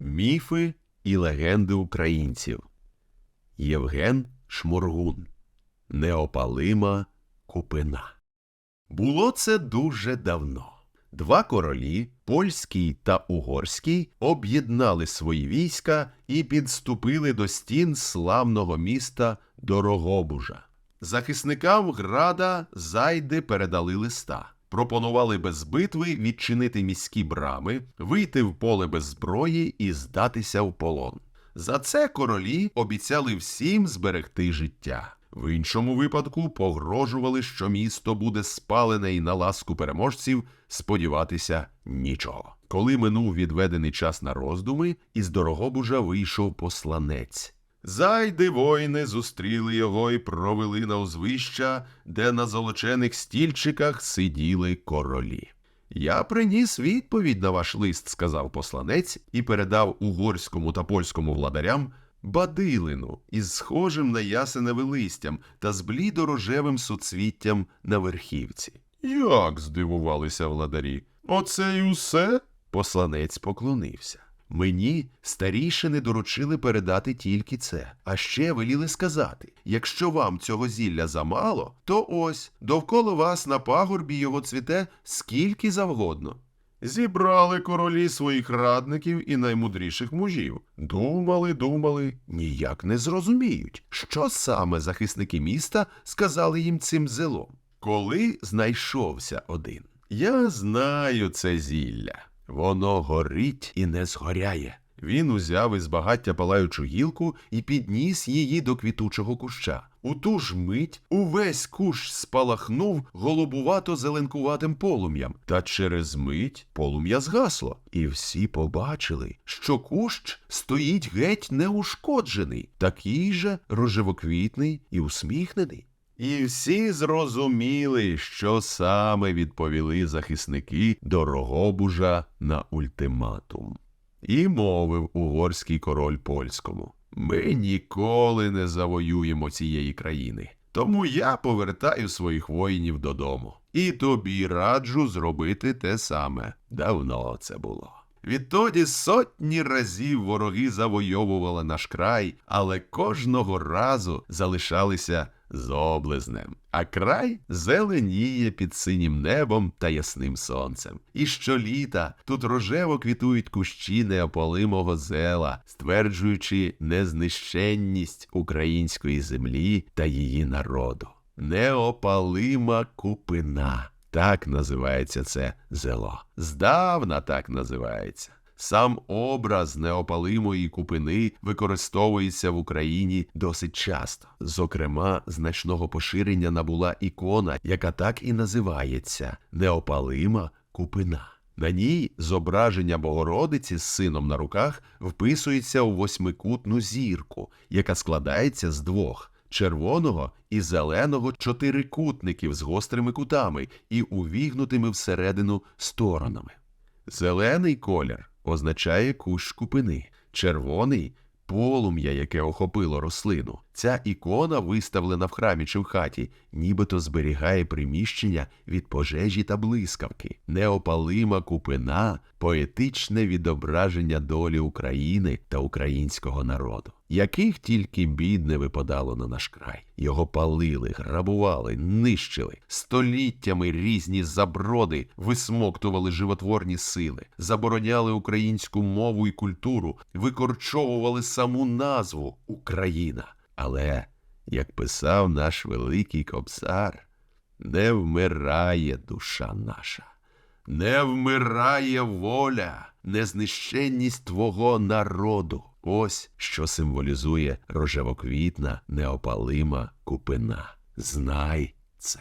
Міфи і легенди українців. Євген Шморгун. Неопалима купина. Було це дуже давно. Два королі, польський та угорський, об'єднали свої війська і підступили до стін славного міста Дорогобужа. Захисникам града зайди передали листа. Пропонували без битви відчинити міські брами, вийти в поле без зброї і здатися в полон. За це королі обіцяли всім зберегти життя. В іншому випадку погрожували, що місто буде спалене і на ласку переможців сподіватися нічого. Коли минув відведений час на роздуми, із Дорогобужа вийшов посланець. Зайди воїни зустріли його і провели на узвища, де на золочених стільчиках сиділи королі. Я приніс відповідь на ваш лист, сказав посланець, і передав угорському та польському владарям бадилину із схожим на ясеневе листям та з блідорожевим суцвіттям на верхівці. Як? здивувалися владарі. Оце й усе? Посланець поклонився. Мені старішини доручили передати тільки це, а ще веліли сказати: якщо вам цього зілля замало, то ось довкола вас на пагорбі його цвіте скільки завгодно. Зібрали королі своїх радників і наймудріших мужів. Думали, думали, ніяк не зрозуміють, що саме захисники міста сказали їм цим зелом. Коли знайшовся один. Я знаю це зілля. Воно горить і не згоряє. Він узяв із багаття палаючу гілку і підніс її до квітучого куща. У ту ж мить увесь кущ спалахнув голубувато-зеленкуватим полум'ям, та через мить полум'я згасло, і всі побачили, що кущ стоїть геть неушкоджений, такий же рожевоквітний і усміхнений. І всі зрозуміли, що саме відповіли захисники Дорогобужа на ультиматум. І мовив угорський король польському: Ми ніколи не завоюємо цієї країни. Тому я повертаю своїх воїнів додому. І тобі раджу зробити те саме. Давно це було. Відтоді сотні разів вороги завойовували наш край, але кожного разу залишалися з облизнем, а край зеленіє під синім небом та ясним сонцем. І щоліта тут рожево квітують кущі неополимого зела, стверджуючи незнищенність української землі та її народу. Неопалима купина. Так називається це зело. Здавна так називається. Сам образ неопалимої купини використовується в Україні досить часто. Зокрема, значного поширення набула ікона, яка так і називається неопалима купина. На ній зображення Богородиці з сином на руках вписується у восьмикутну зірку, яка складається з двох червоного і зеленого чотирикутників з гострими кутами і увігнутими всередину сторонами. Зелений колір означає кущ купини, червоний полум'я, яке охопило рослину. Ця ікона, виставлена в храмі чи в хаті, нібито зберігає приміщення від пожежі та блискавки, неопалима купина, поетичне відображення долі України та українського народу. Яких тільки бід не випадало на наш край. Його палили, грабували, нищили. Століттями різні заброди висмоктували животворні сили, забороняли українську мову і культуру, викорчовували саму назву Україна. Але, як писав наш великий кобзар, не вмирає душа наша, не вмирає воля, незнищенність твого народу. Ось що символізує рожевоквітна, неопалима купина. Знай це.